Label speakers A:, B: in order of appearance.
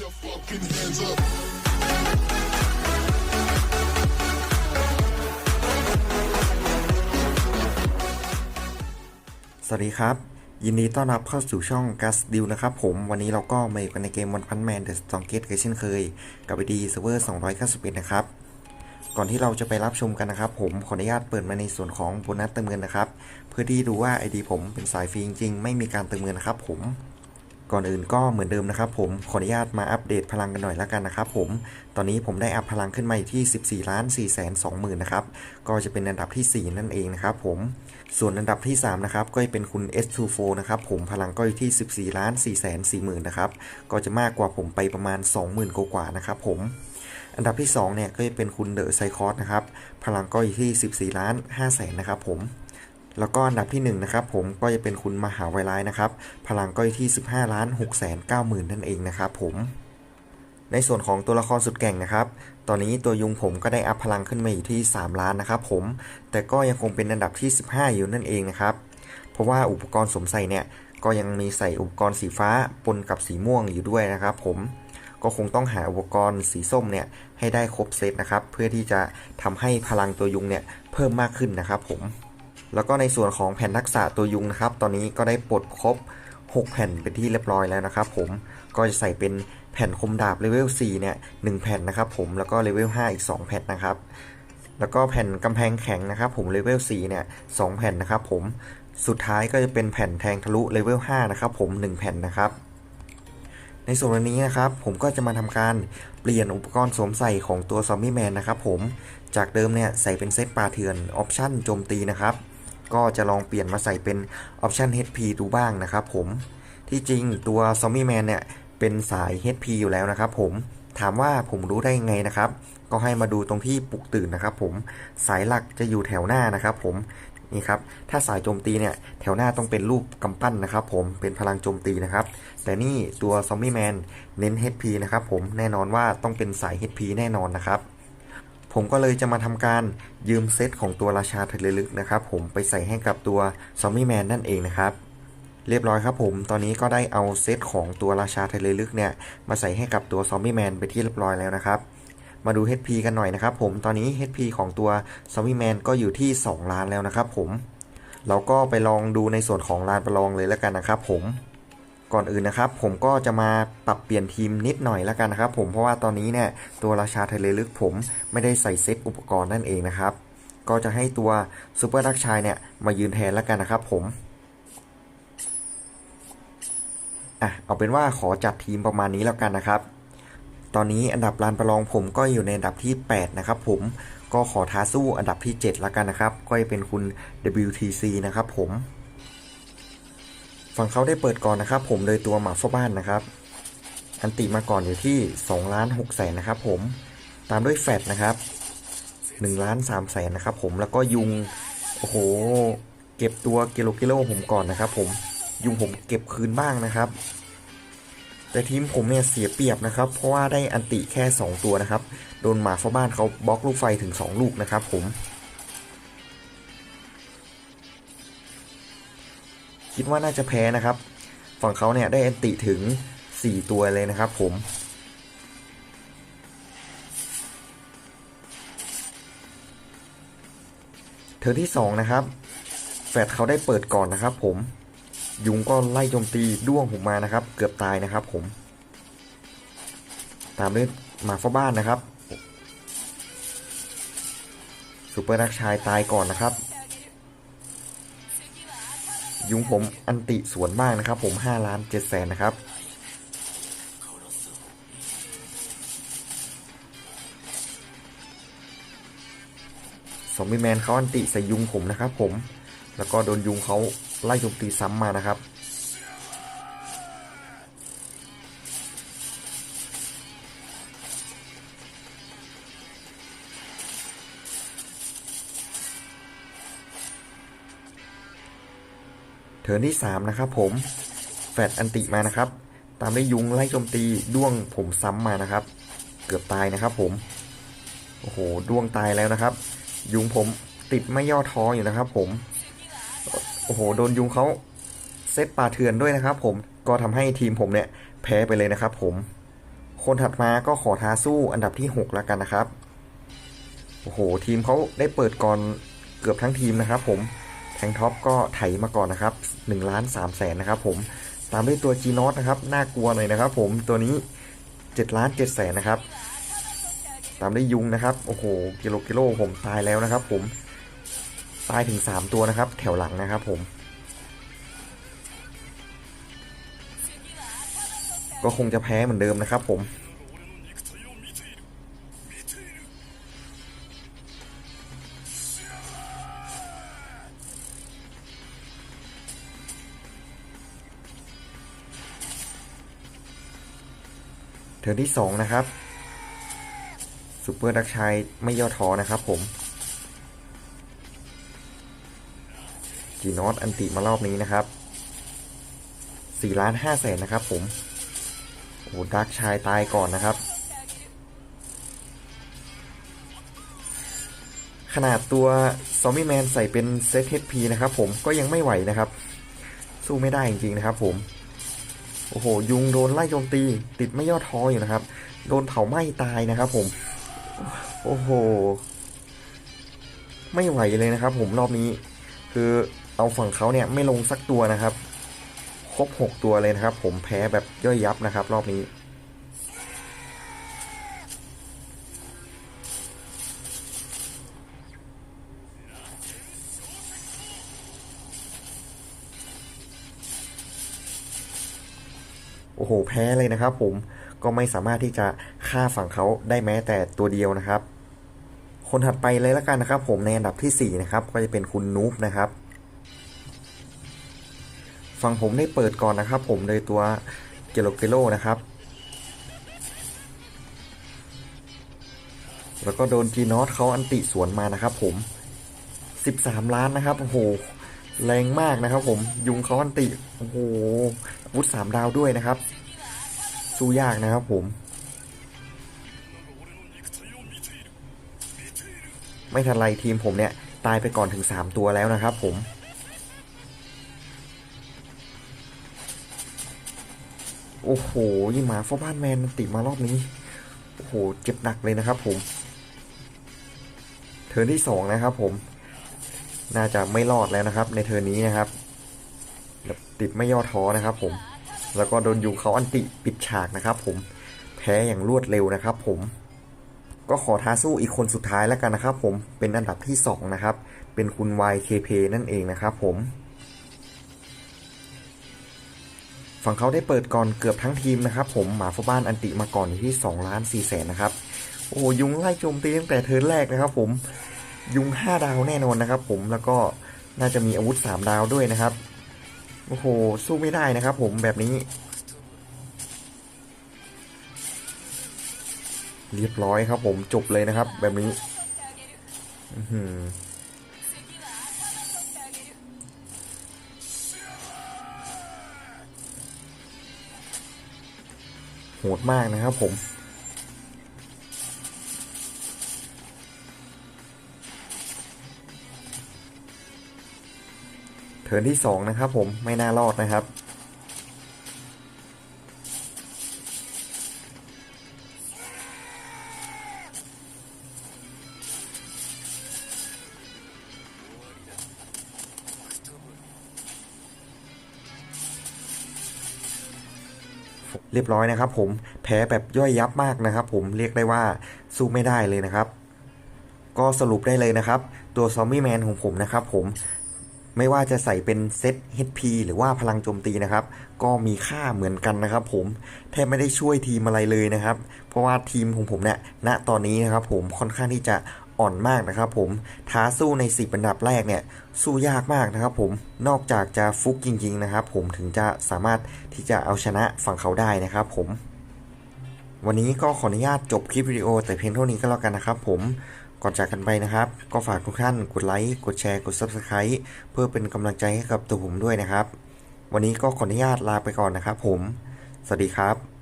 A: your fucking hands up.
B: สวัสดีครับ ยินดีต้อนรับเข้าสู่ช่อง Gus d e a l นะครับผม วันนี้เราก็มาอยู่กันในเกม One Punch Man The Strongest เช่นเคย กับไอดีเซิร์ฟเวอร์291นะครับ ก่อนที่เราจะไปรับชมกันนะครับ ผมขออนุญาตเปิดมาในส่วนของโบนัสเติมเงินนะครับ เพื่อที่ดูว่า ID ผมเป็นสายฟรีจริงๆไม่มีการเติมเงินนะครับผม ก่อนอื่นก็เหมือนเดิมนะครับผมขออนุญาตมาอัปเดตพลังกันหน่อยแล้วกันนะครับผมตอนนี้ผมได้อัพพลังขึ้นมาอยู่ที่ 14ล้าน4แสน2หมื่นนะครับก็จะเป็นอันดับที่ 4 นั่นเองนะครับผมส่วนอันดับที่3นะครับก็จะเป็นคุณ S24 นะครับผมพลังก็อยู่ที่14ล้าน4แสน4หมื่นนะครับก็จะมากกว่าผมไปประมาณ 20,000กว่าๆนะครับผมอันดับที่2เนี่ยก็จะเป็นคุณเดอะไซคอสนะครับพลังก็อยู่ที่ 14ล้าน5แสนนะครับผม แล้วก็อันดับที่1นะครับผมก็จะเป็นคุณมหาวิทยาลัยนะครับ พลังก็อยู่ที่ 15ล้าน6แสน9หมื่นนั่นเองนะครับผมในส่วนของตัวละครสุดเก่งนะครับ ตอนนี้ตัวยุงผมก็ได้อัพพลังขึ้นมาอยู่ที่ 3 ล้านนะครับผม แต่ก็ยังคงเป็นอันดับที่ 15 อยู่นั่นเองนะครับ เพราะว่าอุปกรณ์สวมใส่เนี่ย ก็ยังมีใส่อุปกรณ์สีฟ้าปนกับสีม่วงอยู่ด้วยนะครับผม ก็คงต้องหาอุปกรณ์สีส้มเนี่ยให้ได้ครบเซตนะครับ เพื่อที่จะทำให้พลังตัวยุงเนี่ยเพิ่มมากขึ้นนะครับผม แล้วก็ในส่วนของแผ่นทักษะตัวยุงนะครับ ตอนนี้ก็ได้ปลดครบ 6 แผ่นเป็นที่เรียบร้อยแล้วนะครับ ผมก็จะใส่เป็นแผ่นคมดาบเลเวล4เนี่ย1แผ่นนะครับผมแล้วก็เลเวล5อีก 2 แผ่นนะครับแล้วก็แผ่นกำแพงแข็งนะครับ ผมเลเวล4เนี่ย2แผ่นนะครับ ผมสุดท้ายก็จะเป็นแผ่นแทงทะลุเลเวล5นะครับ ผม 1 แผ่นนะครับ ในส่วนนี้นะครับ ผมก็จะมาทำการเปลี่ยนอุปกรณ์สวมใส่ของตัวซอมบี้แมนนะครับ ผมจากเดิมเนี่ยใส่เป็นเซตปลาเถื่อนออปชั่นโจมตีนะครับ ก็จะลองเปลี่ยนมาใส่เป็นออปชัน HP ดูบ้างนะครับผมที่จริงตัวซอมบี้แมนเนี่ยเป็นสาย HP อยู่แล้วนะครับผมถามว่าผมรู้ได้ยังไงนะครับ ก็ให้มาดูตรงที่ปลุกตื่นนะครับผมสายหลักจะอยู่แถวหน้านะครับผมนี่ครับถ้าสายโจมตีเนี่ยแถวหน้าต้องเป็นรูปกำปั้นนะครับผมเป็นพลังโจมตีนะครับ แต่นี่ตัวซอมบี้แมนเน้น HP นะครับผมแน่นอนว่าต้องเป็นสาย HP แน่นอนนะครับ ผมก็เลยจะมาทำการยืมเซตของตัวราชาทะเลลึกนะครับ ผมไปใส่ให้กับตัวซอมบี้แมนนั่นเองนะครับ เรียบร้อยครับผม ตอนนี้ก็ได้เอาเซตของตัวราชาทะเลลึกเนี่ยมาใส่ให้กับตัวซอมบี้แมนไปที่เรียบร้อยแล้วนะครับ มาดู HP กันหน่อยนะครับผม ตอนนี้ HP ของตัวซอมบี้แมนก็อยู่ที่ 2 ล้านแล้วนะครับผม เราก็ไปลองดูในส่วนของลานประลองเลยแล้วกันนะครับผม ก่อนอื่นนะครับ ผมก็จะมาปรับเปลี่ยนทีมนิดหน่อยแล้วกันนะครับ ผมเพราะว่าตอนนี้เนี่ยตัวราชาทะเลลึกผมไม่ได้ใส่เซตอุปกรณ์นั่นเองนะครับ ก็จะให้ตัวซูเปอร์ดักชายเนี่ยมายืนแทนแล้วกันนะครับ ผมอะเอาเป็นว่าขอจัดทีมประมาณนี้แล้วกันนะครับ ตอนนี้อันดับลานประลองผมก็อยู่ในอันดับที่ 8 นะครับ ผมก็ขอท้าสู้อันดับที่ 7 แล้วกันนะครับ ก็จะเป็นคุณ WTC นะครับ ผม ฝั่งเขาได้เปิดก่อนนะครับ ผมโดยตัวหมาฟ้าบ้านนะครับ อันติมาก่อนอยู่ที่2ล้าน6แสนนะครับผมตามด้วยแฟดนะครับ1ล้าน3แสนนะครับผมแล้วก็ยุงโอ้โห เก็บตัวกิโลกิโลผมก่อนนะครับ ผมยุงผมเก็บคืนบ้างนะครับ แต่ทีมผมเนี่ยเสียเปรียบนะครับ เพราะว่าได้อันติแค่ 2 ตัวนะครับ โดนหมาฟ้าบ้านเขาบล็อกลูกไฟถึง 2 ลูกนะครับผม คิดว่าน่าจะแพ้นะครับ ฝั่งเขาเนี่ยได้อันติถึง 4 ตัวเลยนะครับผมเธอที่ 2 นะครับ แฟดเขาได้เปิดก่อนนะครับผมยุงก็ไล่โจมตีด้วงผมมานะครับ เกือบตายนะครับผม ตามด้วยหมาฟ้าบ้านนะครับซูเปอร์นักชายตายก่อนนะครับ ยุงผมอันติสวนบ้างนะครับผม5ล้าน7แสนนะครับซอมบี้แมนเขาอันติใส่ยุงผมนะครับผม แล้วก็โดนยุงเขาไล่โจมตีซ้ำมานะครับ เทิร์นที่ 3 นะครับผม แฟดอันติมานะครับ ตามด้วยยุงไล่โจมตีด้วงผมซ้ำมานะครับ เกือบตายนะครับผม โอ้โหด้วงตายแล้วนะครับ ยุงผมติดไม่ย่อท้ออยู่นะครับผม โอ้โหโดนยุงเขาเซตปลาเถื่อนด้วยนะครับผม ก็ทำให้ทีมผมเนี่ยแพ้ไปเลยนะครับผม คนถัดมาก็ขอท้าสู้อันดับที่ 6 แล้วกันนะครับ โอ้โหทีมเขาได้เปิดก่อนเกือบทั้งทีมนะครับผม แทงท็อปก็ไถมาก่อนนะครับ1ล้าน3แสนนะครับผมตามด้วยตัว g n o t นะครับน่ากลัวหน่อยนะครับ ผมตัวนี้7ล้าน7แสนนะครับ ตามด้วยยุงนะครับโอ้โหกิโลกิโลผมตายแล้วนะครับ ผมตายถึง 3 ตัวนะครับ แถวหลังนะครับผม ก็คงจะแพ้เหมือนเดิมนะครับ ผม ทิร์นที่2นะครับซูเปอร์ดักชัยไม่ย่อท้อนะครับผมจีนอตอันติมารอบนี้นะครับ4ล้าน5แสนนะครับผมโอ้ดักชายตายก่อนนะครับ ขนาดตัวซอมบี้แมนใส่เป็นเซต HP นะครับผมก็ยังไม่ไหวนะครับ สู้ไม่ได้จริงๆนะครับผม โอ้โห ยุงโดนไล่โจมตี ติดไม่ย่อท้ออยู่นะครับ โดนเผาไหม้ตายนะครับ ผม โอ้โห ไม่ไหวเลยนะครับ ผมรอบนี้ คือเอาฝั่งเขาเนี่ยไม่ลงสักตัวนะครับ ครบ 6 ตัวเลยนะครับ ผมแพ้แบบย่อยยับนะครับ รอบนี้ โอ้โหแพ้เลยนะครับผมก็ไม่สามารถที่จะฆ่าฝั่งเขาได้แม้แต่ตัวเดียวนะครับ คนถัดไปเลยละกันนะครับ ผมในอันดับที่4นะครับก็จะเป็นคุณนูบนะครับฝั่งผมได้เปิดก่อนนะครับ ผมโดยตัวเกโลเกโลนะครับ แล้วก็โดนจีนอสเขาอันติสวนมานะครับ ผม 13 ล้านนะครับโอ้โห แรงมากนะครับ ผมยุงเขาอันติโอ้โหอาวุธสามดาวด้วยนะครับ สู้ยากนะครับผม ไม่ทันไรทีมผมเนี่ย ตายไปก่อนถึง3ตัวแล้วนะครับ ผมโอ้โหยิงหมาฟอบ้านแมนติมารอบนี้ โอ้โห เจ็บหนักเลยนะครับผม เทิร์นที่2นะครับผม น่าจะไม่รอดแล้วนะครับ ในเทิร์นี้นะครับติดไม่ย่อท้อนะครับ ผม แล้วก็โดนยูเขาอันติปิดฉากนะครับ ผมแพ้อย่างรวดเร็วนะครับ ผมก็ขอท้าสู้อีกคนสุดท้ายแล้วกันนะครับ ผมเป็นอันดับที่2นะครับเป็นคุณ YKP นั่นเองนะครับ ผมฝั่งเขาได้เปิดก่อนเกือบทั้งทีมนะครับ ผมหมาฟบ้านอันติมาก่อนอยู่ที่2ล้าน4แสนนะครับโอ้ยุงไล่โจมตีตั้งแต่เทิร์นแรกนะครับ ผม ยุง 5 ดาวแน่นอนนะครับ ผมแล้วก็น่าจะมีอาวุธ 3 ดาวด้วยนะครับโอ้โหสู้ไม่ได้นะครับ ผมแบบนี้ เรียบร้อยครับ ผมจบเลยนะครับ แบบนี้โหดมากนะครับผม เทิร์นที่สองนะครับผมไม่น่ารอดนะครับ เรียบร้อยนะครับผมแพ้แบบย่อยยับมากนะครับผมเรียกได้ว่าสู้ไม่ได้เลยนะครับ ก็สรุปได้เลยนะครับ ตัวซอมบี้แมนของผมนะครับผม ไม่ว่าจะใส่เป็นเซต HP หรือว่าพลังโจมตีนะครับ ก็มีค่าเหมือนกันนะครับ ผมแทบไม่ได้ช่วยทีมอะไรเลยนะครับ เพราะว่าทีมของผมเนี่ยณตอนนี้นะครับ ผมค่อนข้างที่จะอ่อนมากนะครับ ผมท้าสู้ใน10อันดับแรกเนี่ยสู้ยากมากนะครับ ผมนอกจากจะฟุกจริง ๆ นะครับ ผมถึงจะสามารถที่จะเอาชนะฝั่งเขาได้นะครับ ผม วันนี้ก็ขออนุญาตจบคลิปวิดีโอแต่เพียงเท่านี้ก็แล้วกันนะครับ ผม ก่อนจากกันไปนะครับ ก็ฝากทุกท่านกดไลค์ กดแชร์ กด Subscribe เพื่อเป็นกำลังใจให้กับตัวผมด้วยนะครับ วันนี้ก็ขออนุญาตลาไปก่อนนะครับผม สวัสดีครับ